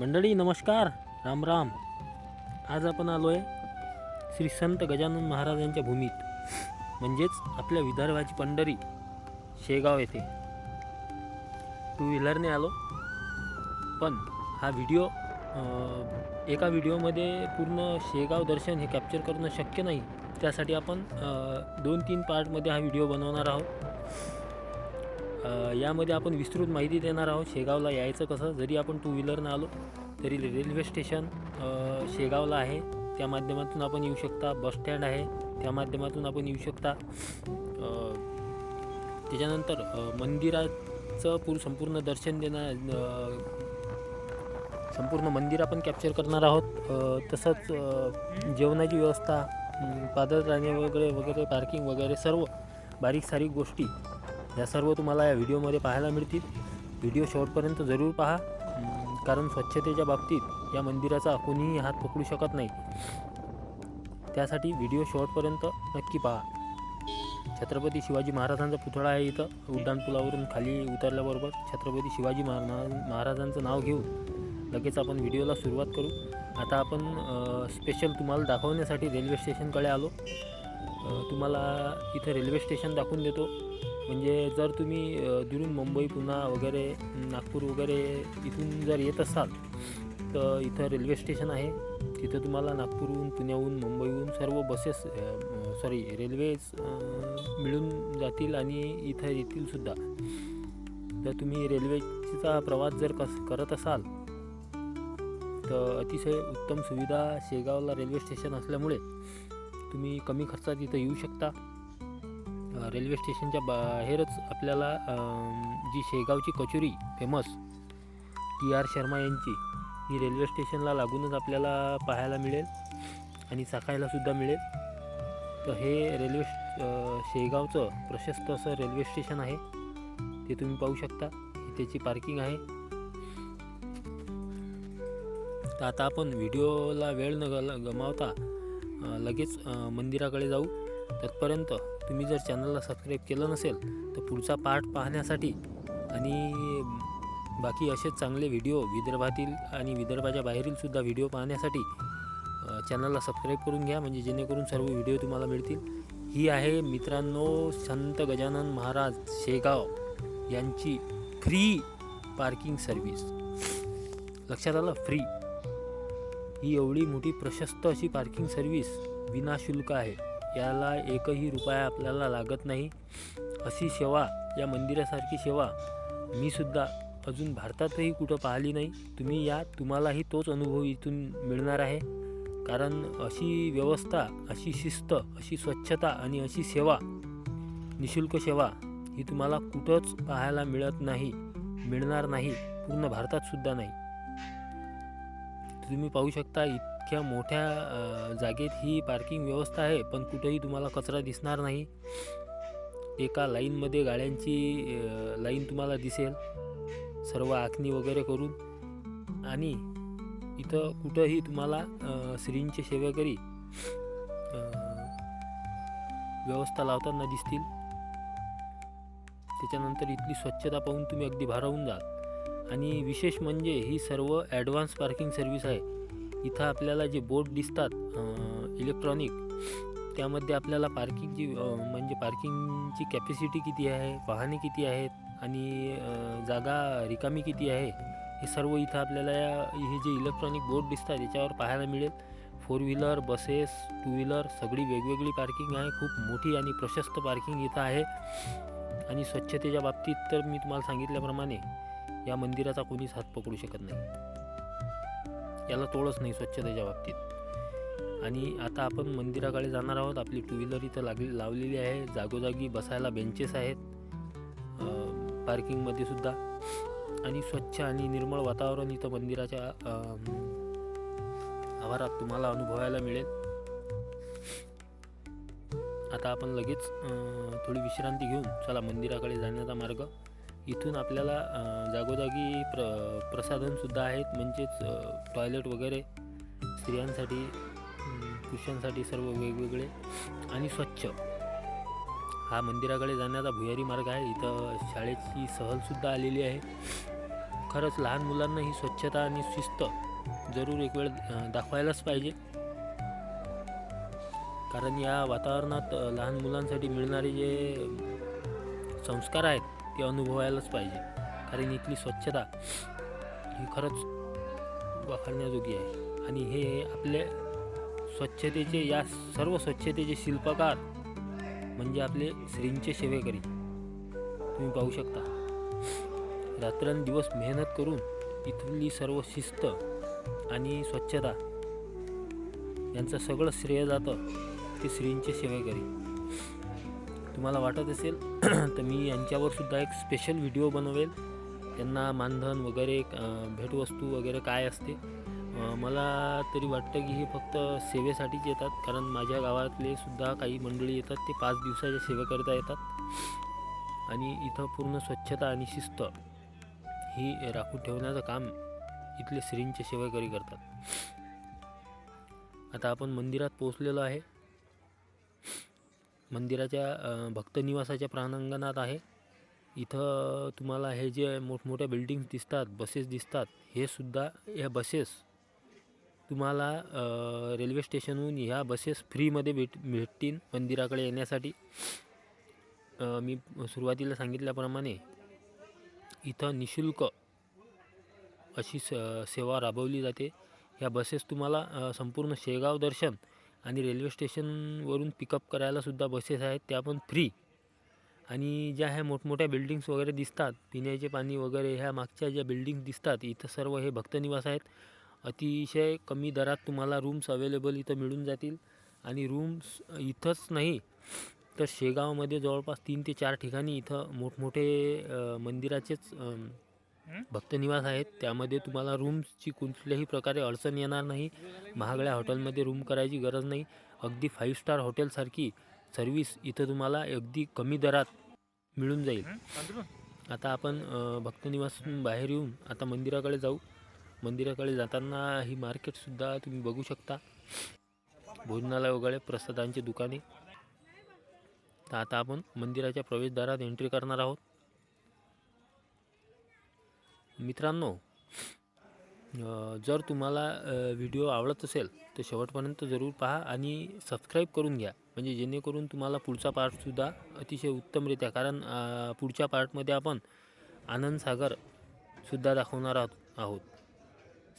मंडळी नमस्कार. राम राम. आज आपण आलो आहे श्री संत गजानन महाराजांच्या भूमीत. म्हणजेच आपल्या विदर्भाची पंढरी शेगाव येथे. टू व्हीलरने आलो. पण हा व्हिडिओ एका व्हिडिओमध्ये पूर्ण शेगाव दर्शन हे कॅप्चर करणं शक्य नाही. त्यासाठी आपण दोन तीन पार्टमध्ये हा व्हिडिओ बनवणार आहोत. यामध्ये आपण विस्तृत माहिती देणार आहोत शेगावला यायचं कसं. जरी आपण टू व्हीलरनं आलो तरी रेल्वे स्टेशन शेगावला आहे. त्या माध्यमातून आपण येऊ शकता. बस स्टँड आहे. त्या माध्यमातून आपण येऊ शकता. त्याच्यानंतर मंदिराचं पूर संपूर्ण दर्शन देणार संपूर्ण मंदिर आपण कॅप्चर करणार आहोत. तसंच जेवणाची व्यवस्था अम, राहणे वगैरे वगैरे पार्किंग वगैरे सर्व बारीक सारीक गोष्टी या सर्व तुम्हाला या व्हिडिओमध्ये पाहायला मिळतील. व्हिडिओ शेवटपर्यंत जरूर पहा. कारण स्वच्छतेच्या बाबतीत या मंदिराचा कोणीही हात पकडू शकत नाही. त्यासाठी व्हिडिओ शेवटपर्यंत नक्की पहा. छत्रपती शिवाजी महाराजांचा पुतळा आहे इथं. उड्डाणपुलावरून खाली उतरल्याबरोबर छत्रपती शिवाजी महारा महाराजांचं नाव घेऊन लगेच आपण व्हिडिओला सुरुवात करू. आता आपण स्पेशल तुम्हाला दाखवण्यासाठी रेल्वे स्टेशनकडे आलो. तुम्हाला इथं रेल्वे स्टेशन दाखवून देतो. म्हणजे जर तुम्ही अ, दुरून मुंबई पुणा वगैरे नागपूर वगैरे इथून जर येत असाल तर इथं रेल्वे स्टेशन आहे. तिथं तुम्हाला नागपूरहून पुण्याहून मुंबईहून सर्व बसेस सॉरी रेल्वेज मिळून जातील आणि इथं येतीलसुद्धा तर तुम्ही रेल्वेचा प्रवास जर कस करत असाल तर अतिशय उत्तम सुविधा शेगावला रेल्वे स्टेशन असल्यामुळे तुम्ही कमी खर्चात इथं येऊ शकता. रेल्वे स्टेशनच्या बाहेरच आपल्याला जी शेगावची kachori famous T R Sharma यांची ही रेल्वे स्टेशनला लागूनच आपल्याला पाहायला मिळेल आणि चाखायलासुद्धा मिळेल. तर हे रेल्वे शेगावचं प्रशस्त असं रेल्वे स्टेशन आहे. ते तुम्ही पाहू शकता. त्याची पार्किंग आहे. तर आता आपण व्हिडिओला वेळ न गमावता लगेच मंदिराकडे जाऊ. तत्पर्यंत तुम्ही जर चॅनलला सबस्क्राईब केलं नसेल तर पुढचा पार्ट पाहण्यासाठी आणि बाकी असेच चांगले व्हिडिओ विदर्भातील आणि विदर्भाच्या बाहेरीलसुद्धा व्हिडिओ पाहण्यासाठी चॅनलला सबस्क्राईब करून घ्या म्हणजे जेणेकरून सर्व व्हिडिओ तुम्हाला मिळतील. ही आहे मित्रांनो संत गजानन महाराज शेगाव यांची फ्री पार्किंग सर्व्हिस लक्षात आलं? फ्री ही एवढी मोठी प्रशस्त अशी पार्किंग सर्व्हिस विनाशुल्क आहे. याला एकही रुपया आपल्याला लागत नाही. अशी सेवा या मंदिरासारखी सेवा मी सुद्धा अजून भारतातही कुठं पाहिली नाही. तुम्ही या तुम्हालाही तोच अनुभव इथून मिळणार आहे. कारण अशी व्यवस्था अशी शिस्त अशी स्वच्छता आणि अशी सेवा निशुल्क सेवा ही तुम्हाला कुठंच पाहायला मिळत नाही मिळणार नाही पूर्ण भारतातसुद्धा नाही. तुम्ही पाहू शकता इतक्या मोठ्या जागेत ही पार्किंग व्यवस्था आहे पण कुठेही तुम्हाला कचरा दिसणार नाही. एका लाईनमध्ये गाड्यांची लाईन तुम्हाला दिसेल. सर्व आखणी वगैरे करून. आणि इथं कुठंही तुम्हाला श्रींचे स्त्रींचे सेवेकरी व्यवस्था लावताना दिसतील. त्याच्यानंतर इथली स्वच्छता पाहून तुम्ही अगदी भारावून जाल. आणि विशेष म्हणजे ही सर्व ॲडव्हान्स पार्किंग सर्व्हिस आहे. इथं आपल्याला जे बोर्ड दिसतात इलेक्ट्रॉनिक त्यामध्ये आपल्याला पार्किंगची म्हणजे पार्किंगची कॅपॅसिटी किती आहे वाहने किती आहेत आणि जागा रिकामी किती आहे हे सर्व इथं आपल्याला या हे जे इलेक्ट्रॉनिक बोर्ड दिसतात याच्यावर पाहायला मिळेल. Four wheeler buses two wheeler सगळी वेगवेगळी पार्किंग आहे. खूप मोठी आणि प्रशस्त पार्किंग इथं आहे. आणि स्वच्छतेच्या बाबतीत तर मी तुम्हाला सांगितल्याप्रमाणे या मंदिराचा कोणीच हात पकडू शकत नाही. याला तोडच नाही स्वच्छतेच्या बाबतीत. आणि आता आपण मंदिराकडे जाणार आहोत. आपली टू व्हीलर इथं लागली लावलेली आहे. जागोजागी बसायला बेंचेस आहेत. पार्किंगमध्ये सुद्धा. आणि स्वच्छ आणि निर्मळ वातावरण इथं मंदिराच्या आवारात तुम्हाला अनुभवायला मिळेल. आता आपण लगेच थोडी विश्रांती घेऊन चला मंदिराकडे जाण्याचा मार्ग. इथून आपल्याला जागोजागी प्र प्रसाधनसुद्धा आहेत. म्हणजेच टॉयलेट वगैरे स्त्रियांसाठी पुरुषांसाठी सर्व वेगवेगळे आणि स्वच्छ. हा मंदिराकडे जाण्याचा भुयारी मार्ग आहे. इथं शाळेची सहलसुद्धा आलेली आहे. खरंच लहान मुलांना ही स्वच्छता आणि शिस्त जरूर एक वेळ दाखवायलाच पाहिजे. कारण या वातावरणात लहान मुलांसाठी मिळणारे जे संस्कार आहेत ते अनुभवायलाच पाहिजे. कारण इथली स्वच्छता ही खरंच वाखाणण्याजोगी आहे. आणि हे आपले स्वच्छतेचे या सर्व स्वच्छतेचे शिल्पकार म्हणजे आपले श्रींचे सेवेकरी. तुम्ही पाहू शकता. रात्रंदिवस मेहनत करून इथली सर्व शिस्त आणि स्वच्छता यांचं सगळं श्रेय जातं ते श्रींचे सेवेकरी. तुम्हाला वाटत असेल तर मी यांच्यावर सुद्धा एक स्पेशल व्हिडिओ बनवेल. त्यांना मानधन वगैरे भेटवस्तू वगैरे काय असते मला तरी वाटतं की हे फक्त सेवेसाठीच येतात. कारण माझ्या गावातले सुद्धा काही मंडळी येतात ते पाच दिवसाच्या सेवेकरिता येतात. आणि इथं पूर्ण स्वच्छता आणि शिस्त ही राखून ठेवण्याचं काम इथले श्रींचे सेवेकरी करतात. आता आपण मंदिरात पोहोचलेलो आहे. मंदिराच्या भक्तनिवासाच्या प्रांगणात आहे. इथं तुम्हाला हे जे मोठमोठ्या बिल्डिंग्स दिसतात बसेस दिसतात हे सुद्धा ह्या बसेस तुम्हाला रेल्वे स्टेशनहून ह्या बसेस फ्रीमध्ये भेट भेटतील मंदिराकडे येण्यासाठी. मी सुरुवातीला सांगितल्याप्रमाणे इथं निशुल्क अशी स सेवा राबवली जाते. ह्या बसेस तुम्हाला संपूर्ण शेगाव दर्शन आणि रेल्वे स्टेशनवरून पिकअप करायलासुद्धा बसेस आहेत त्या पण फ्री आणि ज्या ह्या मोठमोठ्या बिल्डिंग्स वगैरे दिसतात पिण्याचे पाणी वगैरे ह्या मागच्या ज्या बिल्डिंग्स दिसतात इथं सर्व हे भक्तनिवास आहेत. अतिशय कमी दरात तुम्हाला रूम्स अवेलेबल इथं मिळून जातील. आणि रूम्स इथंच नाही तर शेगावमध्ये जवळपास तीन ते चार ठिकाणी इथं मोठमोठे मंदिराचेच अम, भक्तनिवास आहेत. त्यामध्ये तुम्हाला रूम्सची कुठल्याही प्रकारे अडचण येणार नाही. महागड्या हॉटेलमध्ये रूम करायची गरज नाही. अगदी फाईव्ह स्टार हॉटेलसारखी सर्विस इथं तुम्हाला अगदी कमी दरात मिळून जाईल. आता आपण अ, भक्तनिवासून बाहेर येऊन आता मंदिराकडे जाऊ. मंदिराकडे जाताना ही मार्केटसुद्धा तुम्ही बघू शकता. भोजनालय वगैरे प्रसादांची दुकाने. तर आता आपण मंदिराच्या प्रवेशद्वारात एंट्री करणार आहोत. मित्रांनो जर तुम्हाला व्हिडिओ आवडत असेल तर शेवटपर्यंत जरूर पहा आणि सबस्क्राईब करून घ्या. म्हणजे जेणेकरून तुम्हाला पुढचा पार्टसुद्धा अतिशय उत्तमरित्या कारण पुढच्या पार्टमध्ये आपण आनंदसागरसुद्धा दाखवणार आहोत आहोत.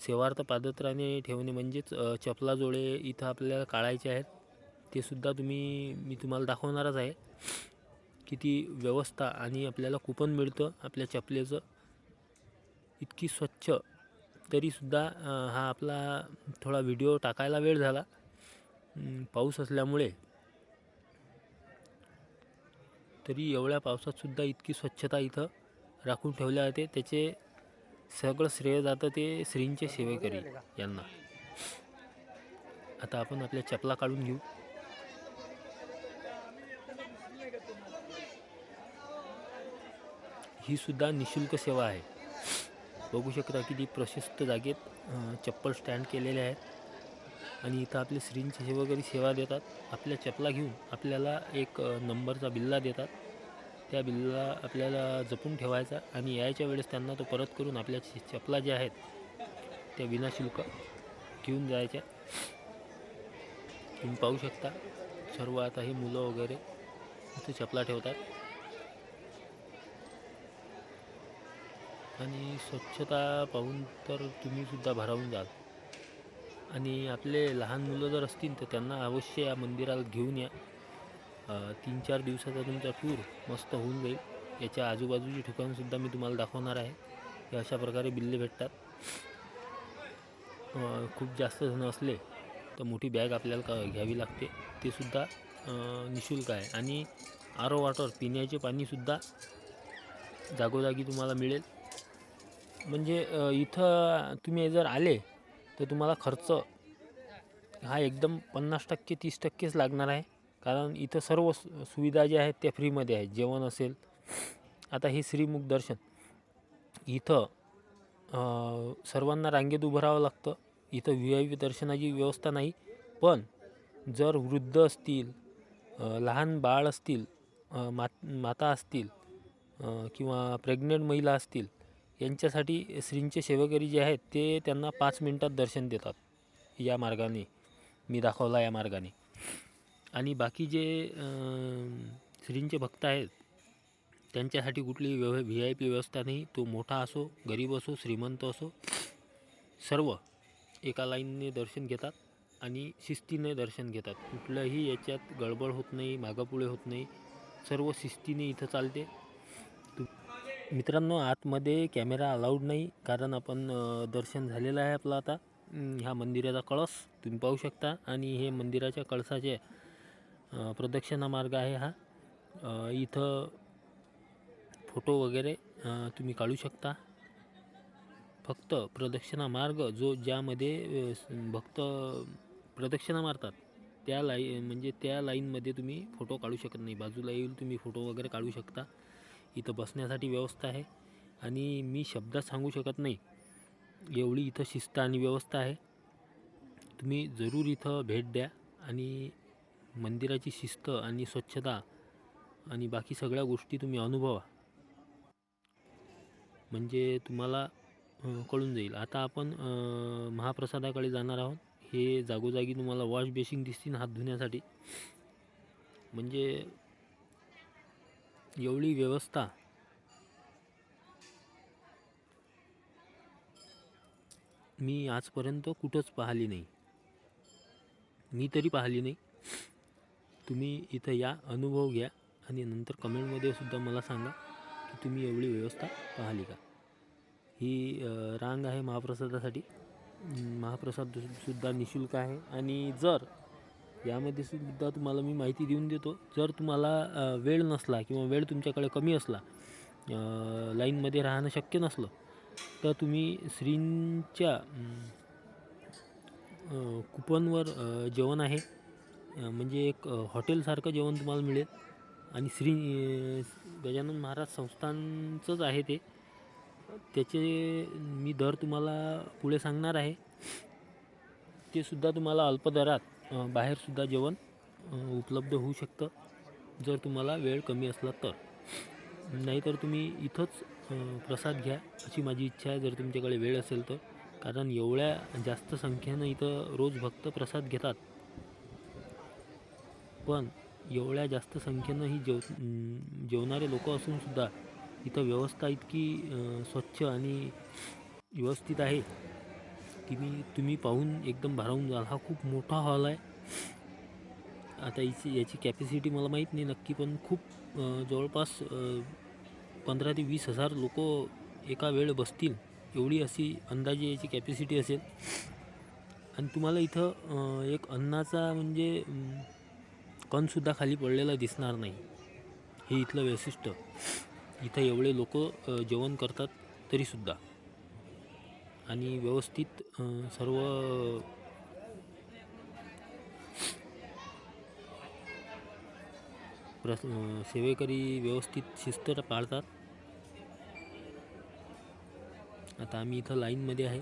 सेवार्थ पादत्राने ठेवणे म्हणजेच चपला चपलाजोळे इथं आपल्याला काढायचे आहेत. ते सुद्धा तुम्ही मी तुम्हाला दाखवणारच आहे. किती व्यवस्था आणि आपल्याला कुपन मिळतं आपल्या चपलेचं. इतकी स्वच्छ. तरीसुद्धा हा आपला थोडा व्हिडिओ टाकायला वेळ झाला. पाऊस असल्यामुळे. तरी एवढ्या पावसातसुद्धा इतकी स्वच्छता इथं राखून ठेवल्या जाते त्याचे सगळं श्रेय जातं ते श्रींचे सेवेकरी यांना. आता आपण आपल्या चपला काढून घेऊ. ही सुद्धा निशुल्क सेवा आहे. बघू शकता किती प्रशस्त जागेत चप्पल स्टँड केलेले आहेत. आणि इथं आपले श्रींचे वगैरे सेवा देतात. आपल्या चपला घेऊन आपल्याला एक नंबरचा बिल्ला देतात. त्या बिल्ला आपल्याला जपून ठेवायचा आणि यायच्या वेळेस त्यांना तो परत करून आपल्या चपला ज्या आहेत त्या विनाशुल्क घेऊन जायच्या. तुम्ही पाहू शकता सर्व आता हे मुलं वगैरे इथे चपला ठेवतात. आणि स्वच्छता पाहून तर तुम्हीसुद्धा भरावून भारावून जाल. आणि आपले लहान मुलं जर असतील तर त्यांना अवश्य या मंदिराला घेऊन या. तीन चार दिवसाचा तुमचा टूर मस्त होऊन जाईल. याच्या आजूबाजूची ठिकाणसुद्धा मी तुम्हाला दाखवणार आहे. हे अशा प्रकारे बिल्ले भेटतात. खूप जास्त जण असले तर मोठी बॅग आपल्याला का घ्यावी लागते. ते सुद्धा निशुल्क आहे. आणि आरो वॉटर पिण्याचे पाणीसुद्धा जागोजागी तुम्हाला मिळेल. म्हणजे इथं तुम्ही जर आले तर तुम्हाला खर्च हा एकदम पन्नास टक्के तीस टक्केच लागणार आहे. कारण इथं सर्व सुविधा ज्या आहेत त्या फ्रीमध्ये आहेत. जेवण असेल. आता हे श्रीमुख दर्शन. इथं सर्वांना रांगेत उभं राहावं लागतं. इथं व्ही आय पी दर्शनाची व्यवस्था नाही. पण जर वृद्ध असतील लहान बाळ असतील मात माता असतील किंवा प्रेग्नेंट महिला असतील यांच्यासाठी श्रींचे सेवेकरी जे आहेत ते त्यांना पाच मिनटात दर्शन देतात या मार्गाने. मी दाखवला या मार्गाने. आणि बाकी जे श्रींचे भक्त आहेत त्यांच्यासाठी कुठली व्यव व्ही आय पी व्यवस्था नाही. तो मोठा असो गरीब असो श्रीमंत असो सर्व एका लाईनने दर्शन घेतात आणि शिस्तीने दर्शन घेतात. कुठलंही याच्यात गडबड होत नाही मागापुढे होत नाही. सर्व शिस्तीने इथं चालते. मित्रांनो आतमध्ये कॅमेरा अलाउड नाही कारण आपण दर्शन झालेलं आहे आपलं आता. ह्या मंदिराचा कळस तुम्ही पाहू शकता आणि हे मंदिराच्या कळसाचे प्रदक्षिणा मार्ग आहे हा. इथं फोटो वगैरे तुम्ही काढू शकता. फक्त प्रदक्षिणा मार्ग जो ज्यामध्ये भक्त प्रदक्षिणा मारतात त्या लाई म्हणजे त्या लाईनमध्ये तुम्ही फोटो काढू शकत नाही. बाजूला येईल तुम्ही फोटो वगैरे काढू शकता. इथं बसण्यासाठी व्यवस्था आहे. आणि मी शब्दात सांगू शकत नाही. एवढी इथं शिस्त आणि व्यवस्था आहे. तुम्ही जरूर इथं भेट द्या आणि मंदिराची शिस्त आणि स्वच्छता आणि बाकी सगळ्या गोष्टी तुम्ही अनुभवा. म्हणजे तुम्हाला कळून जाईल. आता आपण महाप्रसादाकडे जाणार आहोत. हे जागोजागी तुम्हाला वॉश बेसिंग दिसतील हात धुण्यासाठी. म्हणजे एवढी व्यवस्था. मी आजपर्यंत कुठंच पाहिली नाही. मी तरी पाहिली नाही. तुम्ही इथं या अनुभव घ्या आणि नंतर कमेंटमध्ये सुद्धा मला सांगा की तुम्ही एवढी व्यवस्था पाहिली का? ही रांग आहे महाप्रसादासाठी. महाप्रसाद सुद्धा निशुल्क आहे आणि जर यामध्ये सुद्धा तुम्हाला मी माहिती देऊन देतो. जर तुम्हाला वेळ नसला किंवा वेळ तुमच्याकडे कमी असला लाईनमध्ये राहणं शक्य नसलं तर तुम्ही श्रींच्या कुपनवर जेवण आहे. म्हणजे एक हॉटेलसारखं जेवण तुम्हाला मिळेल. आणि श्री गजानन महाराज संस्थानचंच आहे ते. त्याचे मी दर तुम्हाला पुढे सांगणार आहे. ते सुद्धा तुम्हाला अल्पदरात बाहेरसुद्धा जेवण उपलब्ध होऊ शकतं. जर तुम्हाला वेळ कमी असला तर. नाहीतर तुम्ही इथंच प्रसाद घ्या अशी माझी इच्छा आहे. जर तुमच्याकडे वेळ असेल तर. कारण एवढ्या जास्त संख्येनं इथं रोज भक्त प्रसाद घेतात. पण एवढ्या जास्त संख्येनं ही जेव जेवणारे लोक असूनसुद्धा इथं व्यवस्था इतकी स्वच्छ आणि व्यवस्थित आहे. तुम्ही तुम्ही पाहून एकदम भारावून जाल. हा खूप मोठा हॉल आहे. आता याची याची कॅपॅसिटी मला माहीत नाही नक्की पण खूप जवळपास पंधरा ते वीस हजार लोक एका वेळ बसतील. एवढी अशी अंदाजे याची कॅपॅसिटी असेल. आणि तुम्हाला इथं एक अन्नाचा म्हणजे कणसुद्धा खाली पडलेला दिसणार नाही. हे इथलं वैशिष्ट्य. इथं एवढे लोक जेवण करतात तरीसुद्धा आणि व्यवस्थित सर्व प्रस सेवेकरी व्यवस्थित शिस्त पाळतात. आता आम्ही इथं लाईनमध्ये आहे.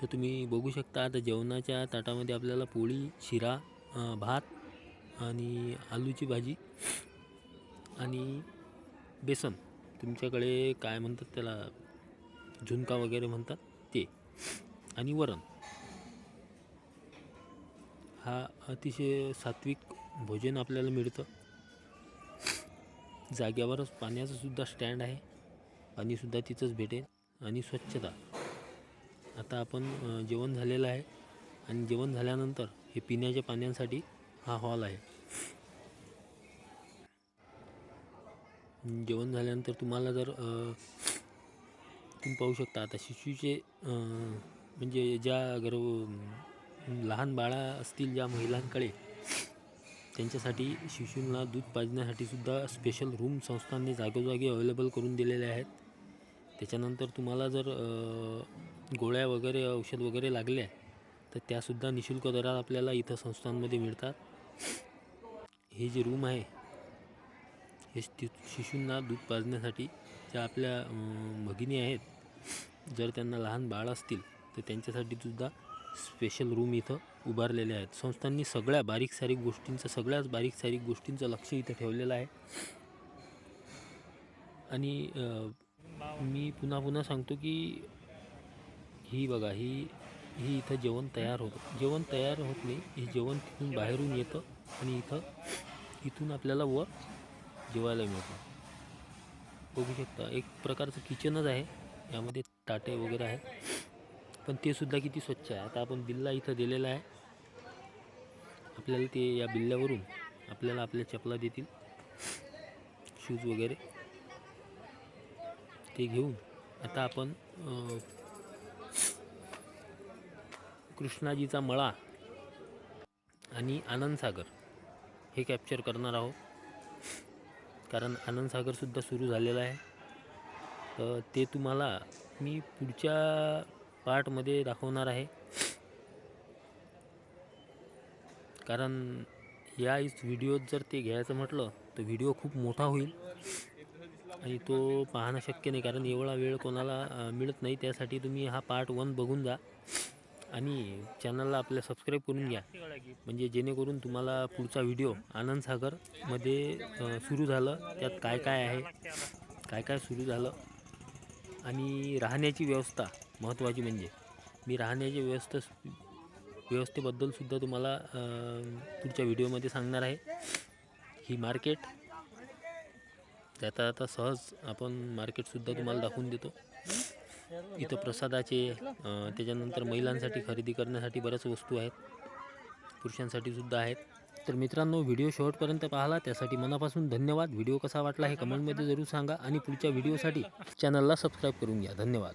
तर तुम्ही बघू शकता आता जेवणाच्या ताटामध्ये आपल्याला पोळी शिरा भात आणि आलूची भाजी आणि बेसन तुमच्याकडे काय म्हणतात त्याला? झुणका वगैरे म्हणतात ते. आणि वरण. हा अतिशय सात्विक भोजन आपल्याला मिळतं. जाग्यावरच पाण्याचं सुद्धा स्टँड आहे. पाणीसुद्धा तिथंच भेटेल. आणि स्वच्छता. आता आपण जेवण झालेलं आहे. आणि जेवण झाल्यानंतर हे पिण्याच्या पाण्यासाठी हा हॉल आहे. जेवण झाल्यानंतर तुम्हाला जर तुम्ही पाहू शकता आता शिशूचे म्हणजे ज्या गर्भ लहान बाळा असतील ज्या महिलांकडे त्यांच्यासाठी शिशूंना दूध पाजण्यासाठी सुद्धा स्पेशल रूम संस्थांनी जागोजागी अवेलेबल करून दिलेले आहेत. त्याच्यानंतर तुम्हाला जर गोळ्या वगैरे औषध वगैरे लागल्या तर त्यासुद्धा निशुल्क दरात आपल्याला इथं संस्थांमध्ये मिळतात. हे जे रूम आहे हे शिशूंना दूध पाजण्यासाठी ज्या आपल्या भगिनी आहेत जर त्यांना लहान बाळ असतील तर त्यांच्यासाठी सुद्धा स्पेशल रूम इथं उभारलेले आहेत. संस्थांनी सगळ्या बारीक सारीक गोष्टींचं सगळ्याच बारीक सारीक गोष्टींचं लक्ष इथं ठेवलेलं आहे. आणि मी पुन्हा पुन्हा सांगतो की ही बघा ही ही इथं जेवण तयार होतं. जेवण तयार होत नाही हे जेवण तिथून बाहेरून येतं आणि इथं इथून आपल्याला वर जेवायला मिळतं. बघू शकता एक प्रकारचं किचनच आहे. यामध्ये ताटे वगैरे आहे पण ते सुद्धा किती स्वच्छ आहे. आता आपण बिल्ला इथं दिलेला आहे. आपल्याला ते या बिल्ल्यावरून आपल्याला आपल्या चपला देतील. शूज वगैरे. ते घेऊन आता आपण कृष्णाजीचा मळा आणि आनंदसागर हे कॅप्चर करणार आहोत. कारण आनंदसागरसुद्धा सुरू झालेला आहे. तर ते तुम्हाला मी पुढच्या पार्टमध्ये दाखवणार आहे. कारण या इस व्हिडिओत जर ते घ्यायचं म्हटलं तर व्हिडिओ खूप मोठा होईल. आणि तो पाहणं शक्य नाही कारण एवढा वेळ कोणाला मिळत नाही. त्यासाठी तुम्ही हा पार्ट वन बघून जा. आणि चॅनलला आपल्या सबस्क्राईब करून घ्या. म्हणजे जेणेकरून तुम्हाला पुढचा व्हिडिओ आनंदसागरमध्ये सागरमध्ये सुरू झालं. त्यात काय काय आहे? काय काय सुरू झालं? आणि राहण्याची व्यवस्था महत्त्वाची म्हणजे. मी राहण्याची व्यवस्था व्यवस्थेबद्दलसुद्धा तुम्हाला पुढच्या व्हिडिओमध्ये सांगणार आहे. ही मार्केट. जाता जाता सहज आपण मार्केटसुद्धा तुम्हाला दाखवून देतो. इथं प्रसादाचे त्याच्यानंतर महिलांसाठी खरेदी करण्यासाठी बऱ्याच वस्तू आहेत. पुरुषांसाठी सुद्धा आहेत. तर मित्रांनो व्हिडिओ शेवटपर्यंत पाहिला. त्यासाठी मनापासून धन्यवाद. व्हिडिओ कसा वाटला हे कमेंटमध्ये जरूर सांगा. आणि पुढच्या व्हिडिओसाठी चॅनलला सबस्क्राईब करून घ्या. धन्यवाद.